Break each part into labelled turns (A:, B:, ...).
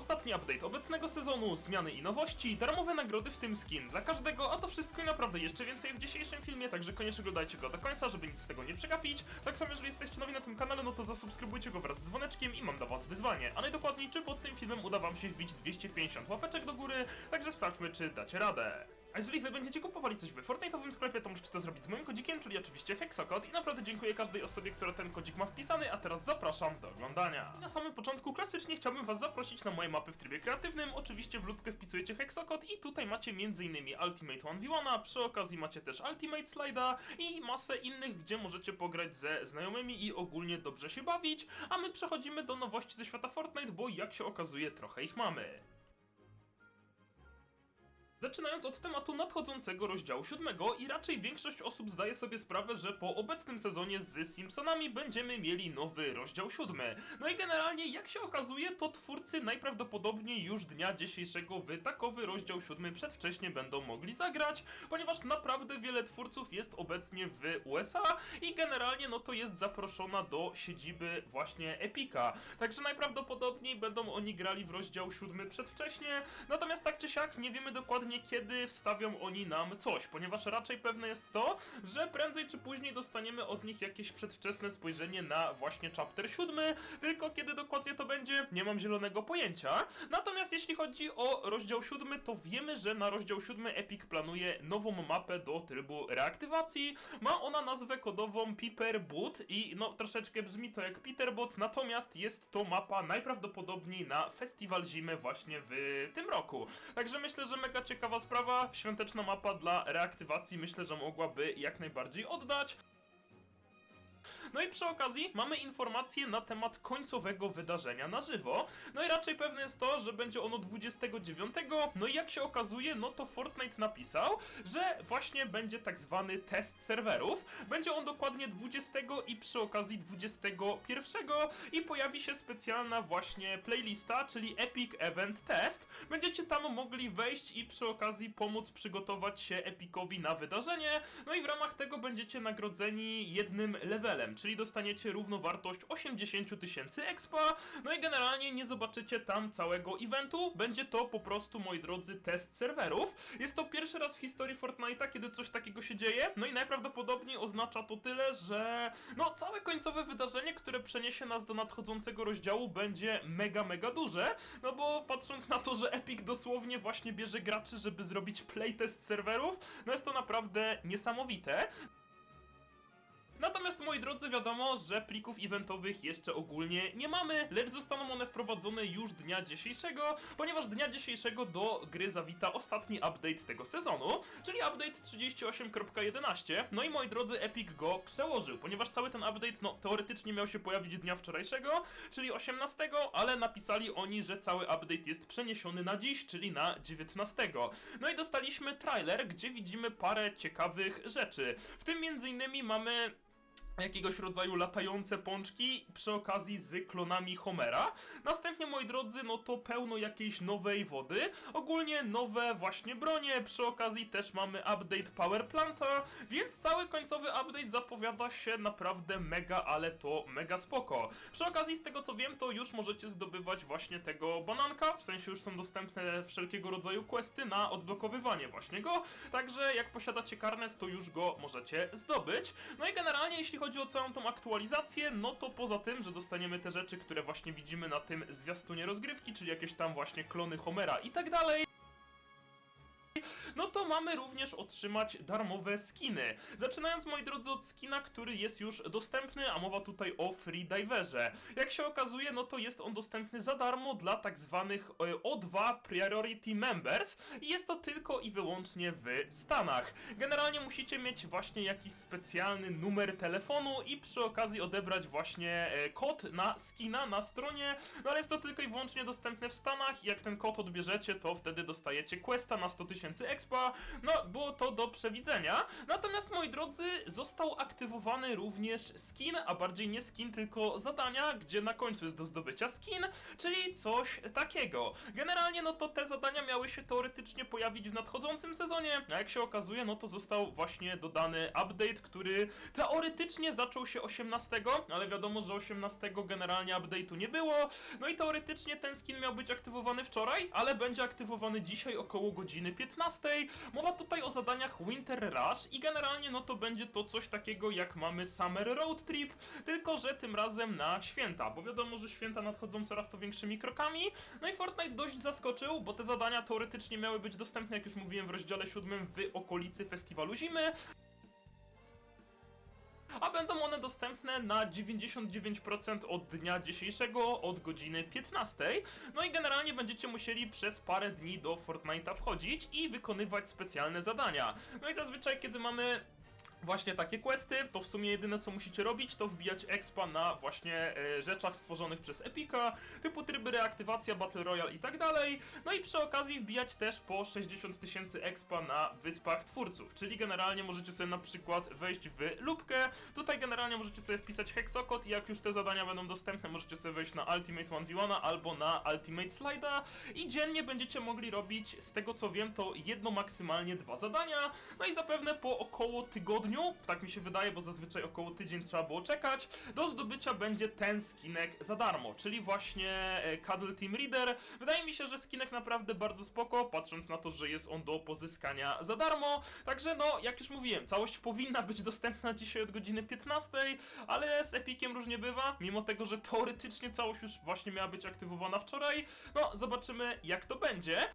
A: ostatni update obecnego sezonu, zmiany i nowości, darmowe nagrody w tym skin dla każdego, a to wszystko i naprawdę jeszcze więcej w dzisiejszym filmie, także koniecznie oglądajcie go do końca, żeby nic z tego nie przegapić. Tak samo jeżeli jesteście nowi na tym kanale, no to zasubskrybujcie go wraz z dzwoneczkiem i mam dla was wyzwanie. A najdokładniej, czy pod tym filmem uda wam się wbić 250 łapeczek do góry, także sprawdźmy, czy dacie radę. A jeżeli wy będziecie kupowali coś w Fortnite'owym sklepie, to możecie to zrobić z moim kodzikiem, czyli oczywiście Hexokod i naprawdę dziękuję każdej osobie, która ten kodzik ma wpisany, a teraz zapraszam do oglądania. Na samym początku klasycznie chciałbym was zaprosić na moje mapy w trybie kreatywnym, oczywiście w lubkę wpisujecie Hexokod i tutaj macie m.in. Ultimate 1v1, przy okazji macie też Ultimate Slide'a i masę innych, gdzie możecie pograć ze znajomymi i ogólnie dobrze się bawić, a my przechodzimy do nowości ze świata Fortnite, bo jak się okazuje trochę ich mamy. Zaczynając od tematu nadchodzącego rozdziału siódmego i raczej większość osób zdaje sobie sprawę, że po obecnym sezonie z Simpsonami będziemy mieli nowy rozdział siódmy. No i generalnie jak się okazuje, to twórcy najprawdopodobniej już dnia dzisiejszego w takowy rozdział siódmy przedwcześnie będą mogli zagrać, ponieważ naprawdę wiele twórców jest obecnie w USA i generalnie no to jest zaproszona do siedziby właśnie Epika. Także najprawdopodobniej będą oni grali w rozdział siódmy przedwcześnie, natomiast tak czy siak nie wiemy dokładnie kiedy wstawią oni nam coś, ponieważ raczej pewne jest to, że prędzej czy później dostaniemy od nich jakieś przedwczesne spojrzenie na właśnie chapter 7, tylko kiedy dokładnie to będzie, nie mam zielonego pojęcia. Natomiast jeśli chodzi o rozdział 7, to wiemy, że na rozdział 7 Epic planuje nową mapę do trybu reaktywacji. Ma ona nazwę kodową Piper Boot i no troszeczkę brzmi to jak Peterbot, natomiast jest to mapa najprawdopodobniej na festiwal zimy właśnie w tym roku. Także myślę, że mega ciekawa sprawa, świąteczna mapa dla reaktywacji myślę, że mogłaby jak najbardziej oddać. No i przy okazji mamy informacje na temat końcowego wydarzenia na żywo. No i raczej pewne jest to, że będzie ono 29. No i jak się okazuje, no to Fortnite napisał, że właśnie będzie tak zwany test serwerów. Będzie on dokładnie 20 i przy okazji 21 i pojawi się specjalna właśnie playlista, czyli Epic Event Test. Będziecie tam mogli wejść i przy okazji pomóc przygotować się Epicowi na wydarzenie. No i w ramach tego będziecie nagrodzeni jednym levelem, czyli dostaniecie równowartość 80 tysięcy expa, no i generalnie nie zobaczycie tam całego eventu, będzie to po prostu, moi drodzy, test serwerów. Jest to pierwszy raz w historii Fortnite'a, kiedy coś takiego się dzieje, no i najprawdopodobniej oznacza to tyle, że no całe końcowe wydarzenie, które przeniesie nas do nadchodzącego rozdziału będzie mega, mega duże, no bo patrząc na to, że Epic dosłownie właśnie bierze graczy, żeby zrobić playtest serwerów, no jest to naprawdę niesamowite. Natomiast moi drodzy, wiadomo, że plików eventowych jeszcze ogólnie nie mamy, lecz zostaną one wprowadzone już dnia dzisiejszego, ponieważ dnia dzisiejszego do gry zawita ostatni update tego sezonu, czyli update 38.11. No i moi drodzy, Epic go przełożył, ponieważ cały ten update, no teoretycznie miał się pojawić dnia wczorajszego, czyli 18, ale napisali oni, że cały update jest przeniesiony na dziś, czyli na 19. No i dostaliśmy trailer, gdzie widzimy parę ciekawych rzeczy. W tym między innymi mamy jakiegoś rodzaju latające pączki przy okazji z klonami Homera. Następnie, moi drodzy, no to pełno jakiejś nowej wody. Ogólnie nowe właśnie bronie. Przy okazji też mamy update Power Planta, więc cały końcowy update zapowiada się naprawdę mega, ale to mega spoko. Przy okazji, z tego co wiem, to już możecie zdobywać właśnie tego bananka, w sensie już są dostępne wszelkiego rodzaju questy na odblokowywanie właśnie go. Także jak posiadacie karnet, to już go możecie zdobyć. No i generalnie, jeśli chodzi o całą tą aktualizację, no to poza tym, że dostaniemy te rzeczy, które właśnie widzimy na tym zwiastunie rozgrywki, czyli jakieś tam właśnie klony Homera i tak dalej, no to mamy również otrzymać darmowe skiny. Zaczynając, moi drodzy, od skina, który jest już dostępny, a mowa tutaj o Freediverze. Jak się okazuje, no to jest on dostępny za darmo dla tak zwanych e, O2 Priority Members i jest to tylko i wyłącznie w Stanach. Generalnie musicie mieć właśnie jakiś specjalny numer telefonu i przy okazji odebrać właśnie e, kod na skina na stronie, no ale jest to tylko i wyłącznie dostępne w Stanach i jak ten kod odbierzecie, to wtedy dostajecie questa na 100 000 tysięcy expa, no było to do przewidzenia. Natomiast moi drodzy, został aktywowany również skin, a bardziej nie skin, tylko zadania, gdzie na końcu jest do zdobycia skin, czyli coś takiego. Generalnie no to te zadania miały się teoretycznie pojawić w nadchodzącym sezonie, a jak się okazuje, no to został właśnie dodany update, który teoretycznie zaczął się 18, ale wiadomo, że 18 generalnie update'u nie było. No i teoretycznie ten skin miał być aktywowany wczoraj, ale będzie aktywowany dzisiaj około godziny 15. Mowa tutaj o zadaniach Winter Rush i generalnie no to będzie to coś takiego jak mamy Summer Road Trip, tylko że tym razem na święta, bo wiadomo, że święta nadchodzą coraz to większymi krokami. No i Fortnite dość zaskoczył, bo te zadania teoretycznie miały być dostępne, jak już mówiłem, w rozdziale 7 w okolicy festiwalu zimy. A będą one dostępne na 99% od dnia dzisiejszego, od godziny 15. No i generalnie będziecie musieli przez parę dni do Fortnite'a wchodzić i wykonywać specjalne zadania. No i zazwyczaj, kiedy mamy właśnie takie questy, to w sumie jedyne co musicie robić, to wbijać expa na właśnie e, rzeczach stworzonych przez Epica, typu tryby reaktywacja, Battle Royale i tak dalej. No i przy okazji wbijać też po 60 tysięcy expa na wyspach twórców, czyli generalnie możecie sobie na przykład wejść w lubkę, tutaj generalnie możecie sobie wpisać hexokod i jak już te zadania będą dostępne, możecie sobie wejść na Ultimate 1v1 albo na Ultimate Slide'a i dziennie będziecie mogli robić, z tego co wiem, to jedno maksymalnie dwa zadania, no i zapewne po około tygodniu, tak mi się wydaje, bo zazwyczaj około tydzień trzeba było czekać, do zdobycia będzie ten skinek za darmo, czyli właśnie e, Cuddle Team Reader. Wydaje mi się, że skinek naprawdę bardzo spoko, patrząc na to, że jest on do pozyskania za darmo. Także no, jak już mówiłem, całość powinna być dostępna dzisiaj od godziny 15, ale z Epiciem różnie bywa, mimo tego, że teoretycznie całość już właśnie miała być aktywowana wczoraj. No, zobaczymy jak to będzie.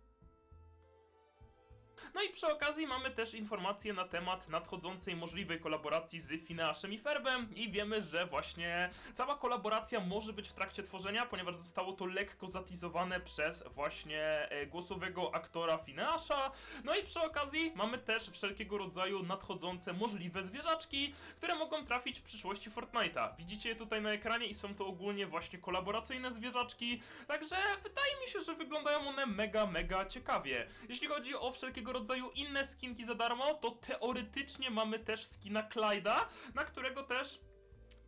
A: No i przy okazji mamy też informacje na temat nadchodzącej możliwej kolaboracji z Fineaszem i Ferbem i wiemy, że właśnie cała kolaboracja może być w trakcie tworzenia, ponieważ zostało to lekko zatizowane przez właśnie e, głosowego aktora Fineasza. No i przy okazji mamy też wszelkiego rodzaju nadchodzące możliwe zwierzaczki, które mogą trafić w przyszłości Fortnite'a. Widzicie je tutaj na ekranie i są to ogólnie właśnie kolaboracyjne zwierzaczki, także wydaje mi się, że wyglądają one mega, mega ciekawie. Jeśli chodzi o wszelkiego rodzaju inne skinki za darmo, to teoretycznie mamy też skina Clyda, na którego też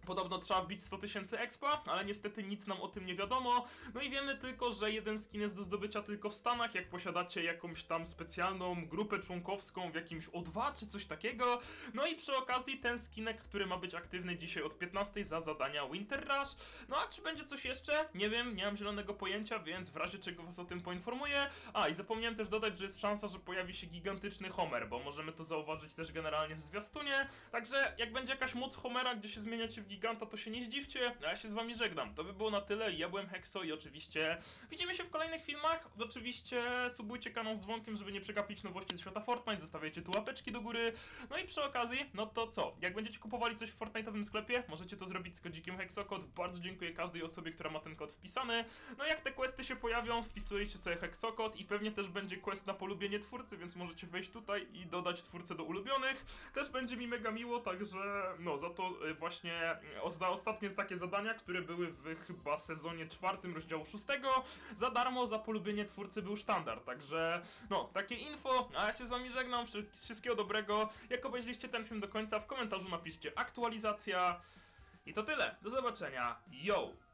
A: Podobno trzeba wbić 100 tysięcy expa, ale niestety nic nam o tym nie wiadomo. No i wiemy tylko, że jeden skin jest do zdobycia tylko w Stanach, jak posiadacie jakąś tam specjalną grupę członkowską w jakimś O2 czy coś takiego. No i przy okazji ten skinek, który ma być aktywny dzisiaj od 15 za zadania Winter Rush. No a czy będzie coś jeszcze? Nie wiem, nie mam zielonego pojęcia, więc w razie czego was o tym poinformuję. A i zapomniałem też dodać, że jest szansa, że pojawi się gigantyczny Homer, bo możemy to zauważyć też generalnie w zwiastunie. Także jak będzie jakaś moc Homera, gdzie się zmieniacie w giganta, to się nie zdziwcie. A ja się z wami żegnam. To by było na tyle. Ja byłem Hexo i oczywiście widzimy się w kolejnych filmach. Oczywiście subujcie kanał z dzwonkiem, żeby nie przegapić nowości ze świata Fortnite. Zostawiajcie tu łapeczki do góry. No i przy okazji, no to co? Jak będziecie kupowali coś w Fortnite'owym sklepie, możecie to zrobić z kodzikiem Hexokod. Bardzo dziękuję każdej osobie, która ma ten kod wpisany. No jak te questy się pojawią, wpisujecie sobie Hexokod i pewnie też będzie quest na polubienie twórcy, więc możecie wejść tutaj i dodać twórcę do ulubionych. Też będzie mi mega miło, także no za to y, właśnie za ostatnie takie zadania, które były w chyba sezonie czwartym rozdziału szóstego, za darmo za polubienie twórcy był sztandar, także no, takie info, a ja się z wami żegnam, Wszy- wszystkiego dobrego, jak obejrzeliście ten film do końca, w komentarzu napiszcie aktualizacja i to tyle, do zobaczenia, yo!